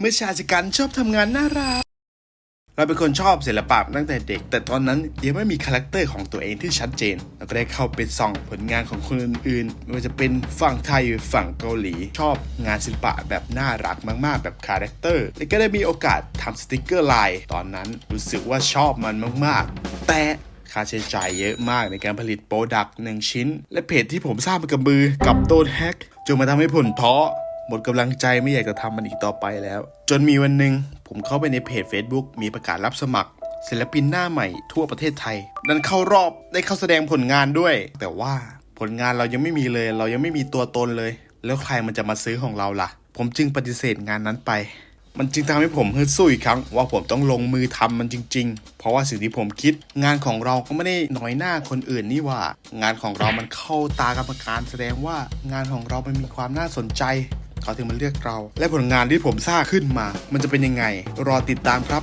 เมื่อชายชะกันชอบทำงานน่ารักเราเป็นคนชอบศิลปะตั้งแต่เด็ก แต่ตอนนั้นยังไม่มีคาแรคเตอร์ของตัวเองที่ชัดเจน เราก็ได้เข้าไปส่องผลงานของคนอื่นๆไม่ว่าจะเป็นฝั่งไทยฝั่งเกาหลี ชอบงานศิลปะแบบน่ารักมากๆ แบบคาแรคเตอร์ และก็ได้มีโอกาสทำสติกเกอร์ลายตอนนั้นรู้สึกว่าชอบมันมากๆ แต่ค่าใช้จ่ายเยอะมากในการผลิตโปรดักต์หนึ่งชิ้น และเพจที่ผมสร้างมากับมือกับโดนแฮกจนมาทำให้ผลท้อ หมดกำลังใจไม่อยากจะทำมันอีกต่อไปแล้ว จนมีวันหนึ่งผมเข้าไปในเพจ Facebook มีประกาศรับสมัคร ศิลปินหน้าใหม่ทั่วประเทศไทย ดันเข้ารอบได้เข้าแสดงผลงานด้วย แต่ว่าผลงานเรายังไม่มีเลย เรายังไม่มีตัวตนเลย แล้วใครมันจะมาซื้อของเราล่ะ ผมจึงปฏิเสธงานนั้นไป มันจึงทำให้ผมฮึดสู้อีกครั้ง ว่าผมต้องลงมือทำมันจริง ๆ เพราะว่าสิ่งที่ผมคิด งานของเราก็ไม่ได้น้อยหน้าคนอื่นนี่ว่า งานของเรามันเข้าตากรรมการ แสดงว่างานของเรามันมีความน่าสนใจ เขาถึงมาเลือกเรา และผลงานที่ผมสร้างขึ้นมา มันจะเป็นยังไง รอติดตามครับ